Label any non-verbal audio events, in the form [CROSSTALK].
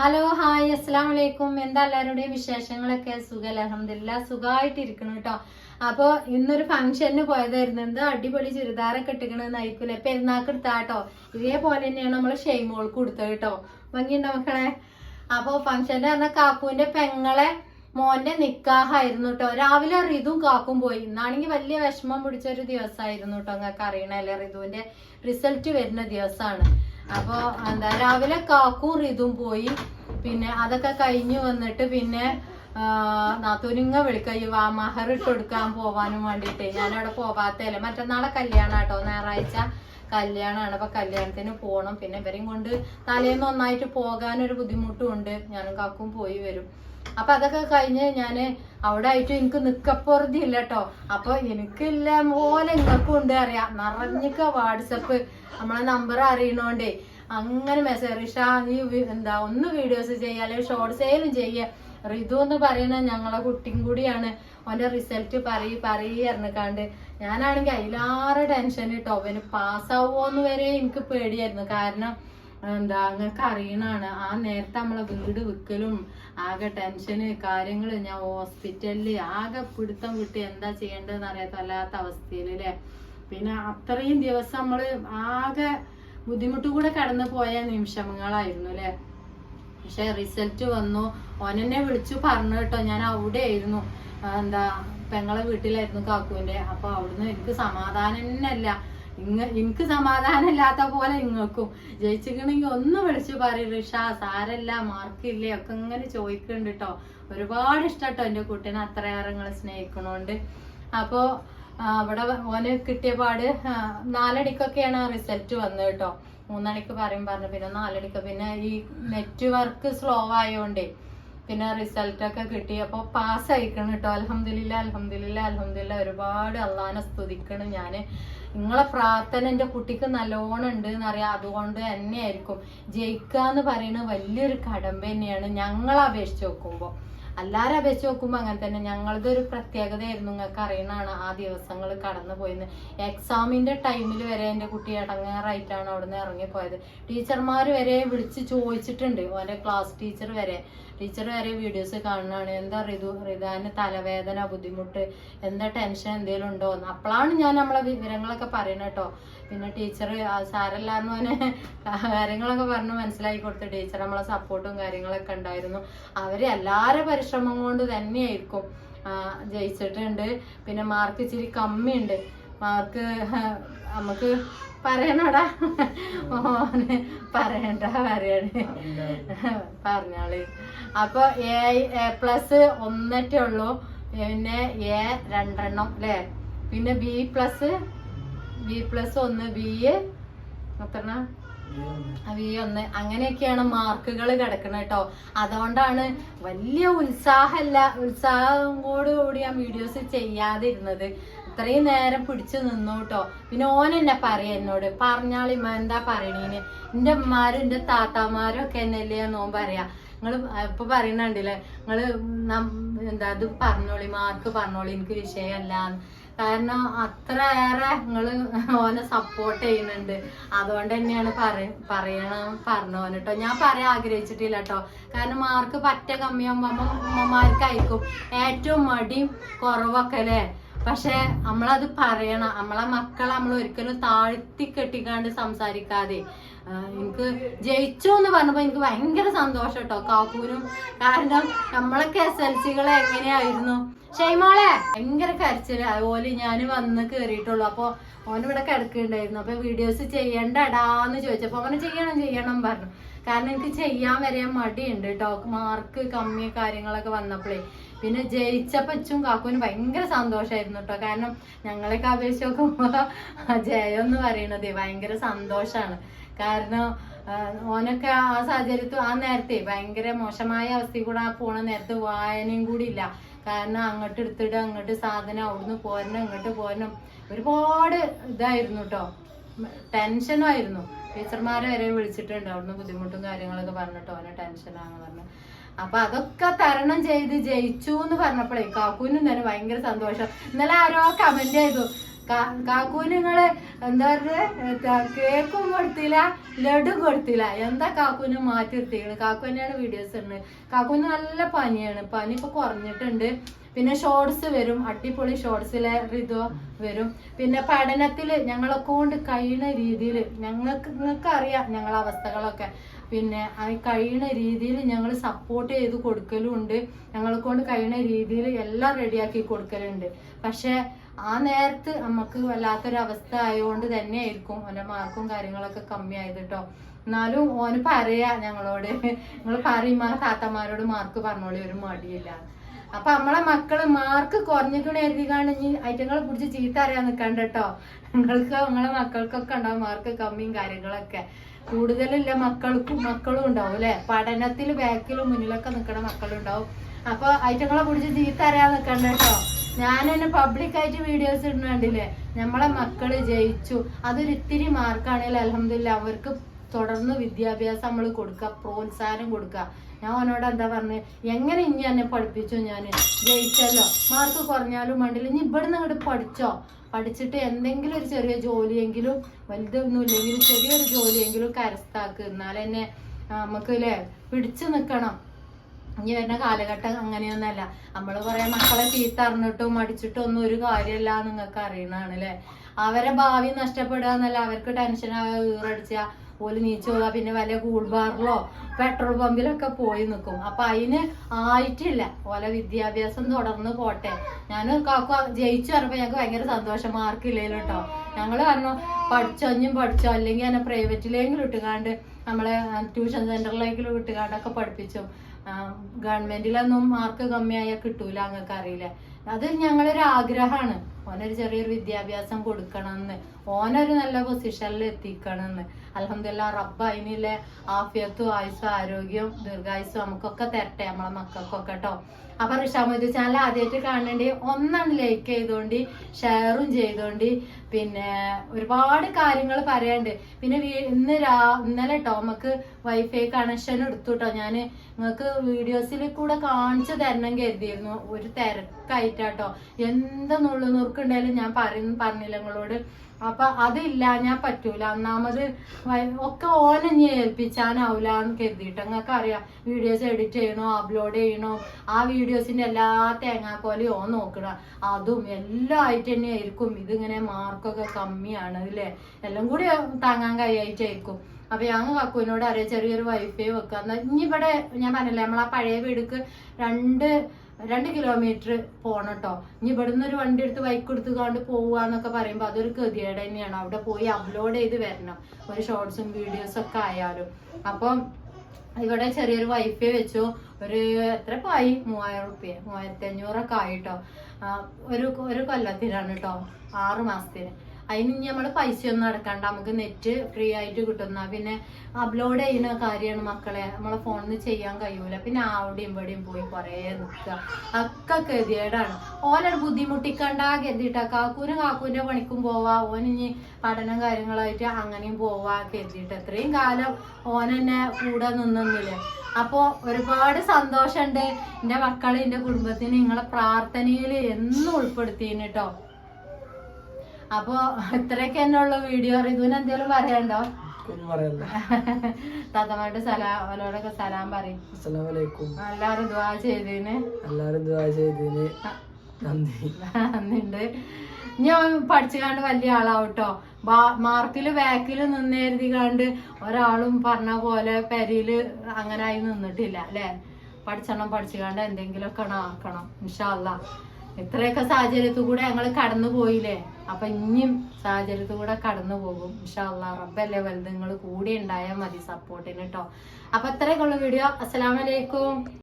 Hello hi അസ്സാം വലൈക്കും എന്താ എല്ലാവരുടെയും വിശേഷങ്ങളൊക്കെ? സുഖം അലഹമില്ല സുഖമായിട്ടിരിക്കണം കേട്ടോ അപ്പൊ ഇന്നൊരു ഫംഗ്ഷന് പോയതായിരുന്നു. എന്താ അടിപൊളി ചുരിദാറൊക്കെ ഇട്ടിക്കണെന്ന് ആയിരിക്കൂലേ പെരുന്നാക്ക് എടുത്താട്ടോ ഇതേപോലെ തന്നെയാണ് നമ്മൾ ഷെയ്മോൾക്ക് കൊടുത്തത് കേട്ടോ ഭംഗിയുണ്ടോ മക്കളെ? അപ്പൊ ഫംഗ്ഷന്റെ പറഞ്ഞ കാക്കുവിന്റെ പെങ്ങളെ മോന്റെ നിക്കാഹായിരുന്നു കേട്ടോ രാവിലെ റിതും കാക്കും പോയി. ഇന്നാണെങ്കിൽ വലിയ വിഷമം പിടിച്ച ഒരു ദിവസമായിരുന്നു കേട്ടോ നിങ്ങൾക്ക് അറിയണല്ലേ റിതുവിന്റെ റിസൾട്ട് വരുന്ന ദിവസമാണ് അപ്പൊ എന്താ രാവിലെ കാക്കും ഇതും പോയി. പിന്നെ അതൊക്കെ കഴിഞ്ഞു വന്നിട്ട് പിന്നെ നാത്തൂരിങ്ങ വിളിക്കുക വാ മഹർ ഇട്ട് കൊടുക്കാൻ പോവാനും വേണ്ടിയിട്ട് ഞാനവിടെ പോവാത്തല്ലേ മറ്റന്നാളെ കല്യാണം കേട്ടോ ഞായറാഴ്ച കല്യാണമാണ് അപ്പൊ കല്യാണത്തിന് പോകണം പിന്നെ ഇവരെയും കൊണ്ട് തലേന്ന് ഒന്നായിട്ട് പോകാനൊരു ബുദ്ധിമുട്ടും ഉണ്ട്. ഞാനും കാക്കും പോയി വരും. അപ്പൊ അതൊക്കെ കഴിഞ്ഞ് ഞാൻ അവിടെ ആയിട്ട് എനിക്ക് നിക്കപ്പുറതി ഇല്ല കേട്ടോ അപ്പൊ എനിക്കില്ല പോലെ നിങ്ങൾക്കും ഉണ്ട് അറിയാം. നിറഞ്ഞിക്ക വാട്സപ്പ്. നമ്മളെ നമ്പർ അറിയണോണ്ടേ. അങ്ങനെ മെസ്സേജ് റിഷ നീ എന്താ ഒന്ന് വീഡിയോസ് ചെയ്യുക അല്ലെങ്കിൽ ഷോർട്സേലും ചെയ്യുക റിതു എന്ന് പറയുന്ന ഞങ്ങളെ കുട്ടിയും കൂടിയാണ്. ഓന്റെ റിസൾട്ട് പറയ് പറയ് പറഞ്ഞിക്കാണ്ട്. ഞാനാണെങ്കിൽ അതിലാറെ ടെൻഷൻ കേട്ടോ അവന് പാസ്സാവോന്ന് വരെ എനിക്ക് പേടിയായിരുന്നു. കാരണം എന്താ നിങ്ങൾക്ക് അറിയണാണ്. ആ നേരത്തെ നമ്മളെ വീട് വിൽക്കലും ആകെ ടെൻഷന് കാര്യങ്ങൾ ഞാൻ ഹോസ്പിറ്റലിൽ ആകെ പിടുത്തം വിട്ട് എന്താ ചെയ്യേണ്ടതെന്ന് അറിയാത്ത വല്ലാത്ത അവസ്ഥയിൽ അല്ലേ പിന്നെ അത്രയും ദിവസം നമ്മൾ ആകെ ബുദ്ധിമുട്ട് കൂടെ കടന്നു പോയ നിമിഷങ്ങളായിരുന്നു അല്ലേ പക്ഷെ റിസൾട്ട് വന്നു. ഓനെന്നെ വിളിച്ചു പറഞ്ഞു കേട്ടോ. ഞാൻ അവിടെ ആയിരുന്നു എന്താ പെങ്ങളെ വീട്ടിലായിരുന്നു കാക്കുവിന്റെ അപ്പൊ അവിടുന്ന് എനിക്ക് സമാധാനം തന്നെയല്ല. ഇങ്ങ എനിക്ക് സമാധാനം ഇല്ലാത്ത പോലെ ഇങ്ങക്കും. ജയിച്ചിക്കണെങ്കിൽ ഒന്ന് വിളിച്ചു പറയും റിഷ സാരല്ല മാർക്കില്ലേ ഒക്കെ ഇങ്ങനെ ചോദിക്കുന്നുണ്ട് കേട്ടോ ഒരുപാട് ഇഷ്ടട്ടോ എന്റെ കുട്ടീനെ അത്രയേറെ നിങ്ങളെ സ്നേഹിക്കണോണ്ട്. അപ്പോ അവിടെ ഓന് കിട്ടിയ പാട് നാലടിക്കൊക്കെയാണ് റിസൾട്ട് വന്നത് കേട്ടോ മൂന്നടിക്ക് പറയും പറഞ്ഞു പിന്നെ നാലടിക്ക്. പിന്നെ ഈ നെറ്റ്വർക്ക് സ്ലോ ആയതുകൊണ്ടേ പിന്നെ റിസൾട്ടൊക്കെ കിട്ടി. അപ്പോൾ പാസ്സായിക്കണം കേട്ടോ അലഹമില്ല അലഹമില്ല അലഹമില്ല ഒരുപാട് അള്ളാനെ സ്തുതിക്കണം ഞാൻ. നിങ്ങളെ പ്രാർത്ഥന എന്റെ കുട്ടിക്ക് നല്ലോണം ഉണ്ട് എന്നറിയാം അതുകൊണ്ട് തന്നെയായിരിക്കും. ജയിക്കുക എന്ന് പറയുന്നത് വലിയൊരു കടമ്പ തന്നെയാണ് ഞങ്ങളെ അപേക്ഷിച്ച് നോക്കുമ്പോൾ എല്ലാവരും അപേക്ഷിച്ച് നോക്കുമ്പോൾ അങ്ങനെ തന്നെ. ഞങ്ങളുടെ ഒരു പ്രത്യേകതയായിരുന്നു നിങ്ങൾക്ക് അറിയണതാണ് ആ ദിവസങ്ങൾ കടന്നു പോയിന്ന്. എക്സാമിന്റെ ടൈമിൽ വരെ എന്റെ കുട്ടി ഇടങ്ങാറായിട്ടാണ് അവിടുന്ന് ഇറങ്ങിപ്പോയത്. ടീച്ചർമാർ വരെ വിളിച്ച് ചോദിച്ചിട്ടുണ്ട്. ഓന്റെ ക്ലാസ് ടീച്ചർ വരെ. ടീച്ചർ വരെ വീഡിയോസ് കാണുന്നതാണ്. എന്താ റിതു? റിതാന് തലവേദന ബുദ്ധിമുട്ട് എന്താ ടെൻഷൻ എന്തെങ്കിലും ഉണ്ടോ? എന്ന് അപ്പോഴാണ് ഞാൻ നമ്മളെ വിവരങ്ങളൊക്കെ പറയുന്നത് കേട്ടോ പിന്നെ ടീച്ചർ സാരല്ലാന്ന് പറഞ്ഞ [LAUGHS] കാര്യങ്ങളൊക്കെ പറഞ്ഞ് മനസ്സിലാക്കി കൊടുത്ത് ടീച്ചർ നമ്മളെ സപ്പോർട്ടും കാര്യങ്ങളൊക്കെ ഉണ്ടായിരുന്നു. അവർ എല്ലാവരുടെ പരിശ്രമം കൊണ്ട് തന്നെയായിരിക്കും ജയിച്ചിട്ടുണ്ട്. പിന്നെ മാർക്ക് ഇച്ചിരി കമ്മിയുണ്ട്. മാർക്ക് നമുക്ക് പറയണടാ? ഓന് പറയണ്ട പറയണേ. പറഞ്ഞാൾ. അപ്പൊ എ പ്ലസ് ഒന്നറ്റേ ഉള്ളൂ. പിന്നെ എ രണ്ടെണ്ണം അല്ലേ പിന്നെ ബി പ്ലസ് ബി പ്ലസ് ഒന്ന് ബി എത്ര വി ഒന്ന്. അങ്ങനെയൊക്കെയാണ് മാർക്കുകൾ കിടക്കുന്നത് കേട്ടോ അതുകൊണ്ടാണ് വലിയ ഉത്സാഹമല്ല ഉത്സാഹത്തോടു കൂടി ഞാൻ വീഡിയോസ് ചെയ്യാതിരുന്നത്. ഇത്രയും നേരം പിടിച്ചു നിന്നു കേട്ടോ പിന്നെ ഓൻ എന്നെ പറയാ എന്നോട് പറഞ്ഞാളിമ്മ എന്താ പറയണീന് എന്റെ അമ്മമാരും എന്റെ താത്താമാരും ഒക്കെ എന്നല്ലേ നോൻ പറയാ. നിങ്ങൾ ഇപ്പൊ പറയുന്നുണ്ടല്ലേ നിങ്ങൾ നം- എന്താ ഇത് പറഞ്ഞോളി മാർക്ക് പറഞ്ഞോളി എനിക്ക് വിഷയമല്ല കാരണം അത്രയേറെ നിങ്ങൾ ഓനെ സപ്പോർട്ട് ചെയ്യുന്നുണ്ട്. അതുകൊണ്ട് തന്നെയാണ് പറയണ പറഞ്ഞോന് കേട്ടോ ഞാൻ പറയാൻ ആഗ്രഹിച്ചിട്ടില്ല കേട്ടോ കാരണം മാർക്ക് പറ്റ കമ്മിയാകുമ്പോ അമ്മമാർക്കായിരിക്കും ഏറ്റവും മടിയും കുറവൊക്കെ അല്ലേ? പക്ഷെ നമ്മളത് പറയണം. നമ്മളെ മക്കളെ നമ്മൾ ഒരിക്കലും താഴ്ത്തി കെട്ടിക്കാണ്ട് സംസാരിക്കാതെ. എനിക്ക് ജയിച്ചു എന്ന് പറഞ്ഞപ്പോ എനിക്ക് ഭയങ്കര സന്തോഷം കേട്ടോ കാക്കൂരും കാരണം നമ്മളൊക്കെ എസ് എൽ സികളെ എങ്ങനെയായിരുന്നു? ഷെയ്മോളെ ഭയങ്കര കരച്ചിൽ. അതുപോലെ ഞാൻ വന്ന് കേറിയിട്ടുള്ളൂ. അപ്പൊ ഓനിവിടെ കിടക്കുന്നുണ്ടായിരുന്നു. അപ്പൊ വീഡിയോസ് ചെയ്യണ്ടടാന്ന് ചോദിച്ചപ്പോ അവനെ ചെയ്യണം ചെയ്യണം പറഞ്ഞു. കാരണം എനിക്ക് ചെയ്യാൻ വരെ മടിയുണ്ട് കേട്ടോ മാർക്ക് കമ്മി കാര്യങ്ങളൊക്കെ വന്നപ്പോഴേ പിന്നെ ജയിച്ചപ്പോ ഇച്ചും കാക്കുവിന് ഭയങ്കര സന്തോഷമായിരുന്നു കേട്ടോ കാരണം ഞങ്ങളൊക്കെ അപേക്ഷിച്ച് നോക്കുമ്പോ [LAUGHS] ജയം എന്ന് പറയണത് ഭയങ്കര സന്തോഷാണ്. കാരണം ഓനൊക്കെ ആ സാഹചര്യത്തിൽ ആ നേരത്തെ ഭയങ്കര മോശമായ അവസ്ഥയിൽ കൂടെ ആ പോണ നേരത്തെ വായനയും കൂടി ഇല്ല. കാരണം അങ്ങോട്ട് എടുത്തിട്ട് അങ്ങോട്ട് സാധനം അവിടുന്ന് പോരണം ഇങ്ങോട്ട് പോരണം. ഒരുപാട് ഇതായിരുന്നു കേട്ടോ ടെൻഷനും ആയിരുന്നു. ടീച്ചർമാരെ വരെ വിളിച്ചിട്ടുണ്ട്. അവിടുന്ന് ബുദ്ധിമുട്ടും കാര്യങ്ങളൊക്കെ പറഞ്ഞിട്ട് ഓനെ ടെൻഷനാന്ന് പറഞ്ഞു. അപ്പൊ അതൊക്കെ തരണം ചെയ്ത് ജയിച്ചു എന്ന് പറഞ്ഞപ്പോഴേ കാക്കൂനും തന്നെ ഭയങ്കര സന്തോഷം. ഇന്നലെ ആരോ കമന്റ് ചെയ്തു. കാക്കൂന് നിങ്ങൾ എന്താ പറയുക കേക്കും കൊടുത്തില്ല ലഡു കൊടുത്തില്ല. എന്താ കാക്കൂന് മാറ്റി നിർത്തിയത് കാക്കു തന്നെയാണ് വീഡിയോസ് ഉണ്ട് കാക്കൂന് നല്ല പനിയാണ്. പനി ഇപ്പൊ കുറഞ്ഞിട്ടുണ്ട്. പിന്നെ ഷോർട്സ് വരും അടിപൊളി ഷോർട്സിലെ ഋതു വരും. പിന്നെ പഠനത്തിൽ ഞങ്ങളെ കൊണ്ട് കഴിയുന്ന രീതിയിൽ ഞങ്ങൾക്ക് നിങ്ങൾക്ക് അറിയാം ഞങ്ങളെ അവസ്ഥകളൊക്കെ. പിന്നെ ആ കഴിയുന്ന രീതിയിൽ ഞങ്ങൾ സപ്പോർട്ട് ചെയ്ത് കൊടുക്കലും ഉണ്ട് ഞങ്ങളെ കൊണ്ട് കഴിയുന്ന രീതിയിൽ എല്ലാം റെഡിയാക്കി കൊടുക്കലുണ്ട്. പക്ഷേ ആ നേരത്ത് നമുക്ക് വല്ലാത്തൊരവസ്ഥ ആയതുകൊണ്ട് തന്നെ ആയിരിക്കും ഓന്റെ മാർക്കും കാര്യങ്ങളൊക്കെ കമ്മിയായത് കേട്ടോ എന്നാലും ഓന് പറയാ ഞങ്ങളോട്. [LAUGHS] നിങ്ങൾ പറയുമ്പോൾ താത്തമാരോട് മാർക്ക് പറഞ്ഞോളി ഒരു മടിയില്ല. അപ്പൊ നമ്മളെ മക്കൾ മാർക്ക് കുറഞ്ഞിക്കണ എഴുതിക്കാണ്ട് ഇനി ഐറ്റങ്ങളെ പിടിച്ച് ചീത്ത അറിയാൻ നിൽക്കണ്ട കേട്ടോ നിങ്ങൾക്ക് നിങ്ങളെ മക്കൾക്കൊക്കെ ഉണ്ടാവും മാർക്ക് കമ്മിയും കാര്യങ്ങളൊക്കെ. കൂടുതലില്ല മക്കൾക്കും മക്കളും ഉണ്ടാവും അല്ലെ പഠനത്തിൽ ബാക്കിലും മുന്നിലൊക്കെ നിൽക്കണ മക്കളുണ്ടാവും. അപ്പൊ ഐറ്റങ്ങളെ പിടിച്ച് ചീത്ത അറിയാൻ നിൽക്കണ്ട കേട്ടോ ഞാൻ തന്നെ പബ്ലിക് ആയിട്ട് വീഡിയോസ് ഇടുന്നുണ്ടല്ലേ? നമ്മളെ മക്കൾ ജയിച്ചു. അതൊരു ഇത്തിരി മാർക്കാണെങ്കിൽ അലഹമില്ല അവർക്ക് തുടർന്ന് വിദ്യാഭ്യാസം നമ്മൾ കൊടുക്കുക പ്രോത്സാഹനം കൊടുക്കുക ഞാൻ അവനോട് എന്താ പറഞ്ഞത് എങ്ങനെ ഇനി എന്നെ പഠിപ്പിച്ചു ഞാൻ? ജയിച്ചല്ലോ. മാർക്ക് കുറഞ്ഞാലും വേണ്ടില്ല. ഇനി ഇവിടെ നിന്ന് അങ്ങോട്ട് പഠിച്ചോ. പഠിച്ചിട്ട് എന്തെങ്കിലും ഒരു ചെറിയ ജോലിയെങ്കിലും വലുതൊന്നും ഇല്ലെങ്കിലും ചെറിയൊരു ജോലിയെങ്കിലും കരസ്ഥാക്ക് എന്നാലെന്നെ നമുക്ക് അല്ലേ പിടിച്ചു നിൽക്കണം ഇനി വരുന്ന കാലഘട്ടം അങ്ങനെയൊന്നല്ല. നമ്മൾ കുറെ മക്കളെ ചീത്ത അറിഞ്ഞിട്ടും മടിച്ചിട്ടും ഒന്നും ഒരു കാര്യമല്ല നിങ്ങൾക്ക് അറിയണതാണ് അല്ലേ അവരെ ഭാവി നഷ്ടപ്പെടുക എന്നല്ല. അവർക്ക് ടെൻഷൻ ഈറടിച്ച ഓൽ നീച്ചു പോവുക പിന്നെ വല്ല കൂൾബാറിലോ പെട്രോൾ പമ്പിലൊക്കെ പോയി നിൽക്കും അപ്പൊ അതിന് ആയിട്ടില്ല. ഓലെ വിദ്യാഭ്യാസം തുടർന്ന് പോട്ടെ. ഞാൻ കാക്കു ജയിച്ചു പറഞ്ഞപ്പോ ഞങ്ങൾക്ക് ഭയങ്കര സന്തോഷം. മാർക്കില്ലേലും കേട്ടോ ഞങ്ങൾ പറഞ്ഞു പഠിച്ചോ ഇഞ്ഞും പഠിച്ചോ. അല്ലെങ്കിൽ എന്നെ പ്രൈവറ്റിലെങ്കിലും ഇട്ടുകാണ്ട് നമ്മളെ ട്യൂഷൻ സെന്ററിലേക്കും ഇട്ടുകാണ്ടൊക്കെ പഠിപ്പിച്ചു. ഗവൺമെന്റിലൊന്നും മാർക്ക് കമ്മിയായാൽ കിട്ടൂല അങ്ങക്ക് അറിയില്ല അത് ഞങ്ങളൊരു ആഗ്രഹമാണ് ഓനൊരു ചെറിയൊരു വിദ്യാഭ്യാസം കൊടുക്കണമെന്ന് ഓനൊരു നല്ല പൊസിഷനിൽ എത്തിക്കണം എന്ന് അലഹമില്ല റബ്ബ് അതിനുള്ള ആഫിയത്തും ആയുസ് ആരോഗ്യവും ദീർഘായുസും നമുക്കൊക്കെ തരട്ടെ നമ്മളെ മക്കൾക്കൊക്കെ കേട്ടോ അപ്പൊ ഋഷാമതി ചാനൽ ആദ്യമായിട്ട് കാണേണ്ടി ഒന്നാണ് ലൈക്ക് ചെയ്തോണ്ടി ഷെയറും ചെയ്തോണ്ട് പിന്നെ ഒരുപാട് കാര്യങ്ങൾ പറയാണ്ട്. പിന്നെ ഇന്ന് രാ ഇന്നലെ കേട്ടോ നമുക്ക് വൈഫൈ കണക്ഷൻ എടുത്തു കേട്ടോ ഞാൻ നിങ്ങൾക്ക് വീഡിയോസിൽ കൂടെ കാണിച്ചു തരണം കരുതിയിരുന്നു. ഒരു തിരക്കായിട്ടാട്ടോ എന്ത് നുള്ളു നുറുക്കുണ്ടായാലും ഞാൻ പറയുന്നു പറഞ്ഞില്ല നിങ്ങളോട് അപ്പൊ അതില്ല ഞാൻ പറ്റൂല. ഒന്നാമത് ഒക്കെ ഓനെ ഏൽപ്പിച്ചാനാവൂല എന്ന് കരുതിയിട്ട്. നിങ്ങൾക്ക് അറിയാം വീഡിയോസ് എഡിറ്റ് ചെയ്യണോ അപ്ലോഡ് ചെയ്യണോ ആ വീഡിയോസിന്റെ എല്ലാ തേങ്ങാക്കോലയും ഓൻ നോക്കണം. അതും എല്ലാം ആയിട്ട് തന്നെ ആയിരിക്കും. ഇതിങ്ങനെ മാർക്കൊക്കെ കമ്മിയാണ് അല്ലേ? എല്ലാം കൂടി താങ്ങാൻ കഴിയായിട്ടായിരിക്കും അപ്പൊ ഞാൻ കക്കുവിനോട് അറിയാം ചെറിയൊരു വൈഫൈ വെക്കുക ഇനി ഇവിടെ ഞാൻ പറഞ്ഞില്ലേ നമ്മളാ പഴയ വീടുക്ക് രണ്ട് രണ്ട് കിലോമീറ്റർ പോണം കേട്ടോ ഇനി ഇവിടുന്ന് ഒരു വണ്ടി എടുത്ത് ബൈക്ക് എടുത്തുകൊണ്ട് പോവുകയെന്നൊക്കെ പറയുമ്പോൾ അതൊരു ഗതികേട് തന്നെയാണ്. അവിടെ പോയി അപ്ലോഡ് ചെയ്ത് വരണം. ഒരു ഷോർട്സും വീഡിയോസും ഒക്കെ ആയാലും. അപ്പം ഇവിടെ ചെറിയൊരു വൈഫൈ വെച്ചു. ഒരു എത്ര പായി മൂവായിരം റുപ്യ. മൂവായിരത്തി അഞ്ഞൂറൊക്കെ ആയിട്ടോ ഒരു ഒരു കൊല്ലത്തിനാണ് കേട്ടോ ആറ് മാസത്തിന്. അതിന് നമ്മൾ പൈസ ഒന്നും അടക്കണ്ട. നമുക്ക് നെറ്റ് ഫ്രീ ആയിട്ട് കിട്ടുന്ന പിന്നെ അപ്ലോഡ് ചെയ്യുന്ന കാര്യമാണ് മക്കളെ. നമ്മളെ ഫോണിൽ ചെയ്യാൻ കഴിയൂല. പിന്നെ ആവിടെയും ഇവിടെയും പോയി കുറേ നിൽക്കുക ഒക്കെ ഗതികേടാണ്. ഓലോട് ബുദ്ധിമുട്ടിക്കണ്ട കരുതിയിട്ടാ കാക്കൂന് കാക്കൂന്റെ പണിക്കും പോവാ. ഓൻ ഇനി പഠനം കാര്യങ്ങളായിട്ട് അങ്ങനെയും പോവാ കരുതിയിട്ട്. എത്രയും കാലം ഓനെന്നെ കൂടെ നിന്നില്ലേ അപ്പോ ഒരുപാട് സന്തോഷമുണ്ട് എന്റെ മക്കളെ എന്റെ കുടുംബത്തിന് നിങ്ങളെ പ്രാർത്ഥനയിൽ എന്നും ഉൾപ്പെടുത്തിയിന് കേട്ടോ അപ്പോ ഇത്രയൊക്കെ തന്നെ ഉള്ള വീഡിയോ. റിതുവിന് എന്തെങ്കിലും പറയണ്ടോ താത്തമാരുടെ സലാം അവരോടൊക്കെ സലാം പറയും. എല്ലാവരും ദ്വാ ചെയ്തതിന് ചെയ്തതിന് നന്ദി. നന്ദിണ്ട് ഞാൻ പഠിച്ചുകാണ്ട് വലിയ ആളാവട്ടോ. മാർക്കിൽ ബാക്കിൽ നിന്നെഴുതി കണ്ട് ഒരാളും പറഞ്ഞ പോലെ പെരിയിൽ അങ്ങനെ ആയി നിന്നിട്ടില്ല അല്ലെ? പഠിച്ചണം പഠിച്ചുകാണ്ട് എന്തെങ്കിലുമൊക്കെ ആക്കണം ഇൻഷാല്ല ഇത്രയൊക്കെ സാഹചര്യത്തിൽ കൂടെ ഞങ്ങൾ കടന്നു പോയില്ലേ? അപ്പൊ ഇനിയും സാഹചര്യത്തിൽ കൂടെ കടന്നു പോകും ഇൻഷാല്ല റബ്ബല്ലേ വലുത്. നിങ്ങൾ കൂടി ഉണ്ടായാൽ മതി സപ്പോർട്ടിന് കേട്ടോ അപ്പൊ ഇത്രയൊക്കെ ഉള്ള വീഡിയോ അസ്സലാമലൈക്കും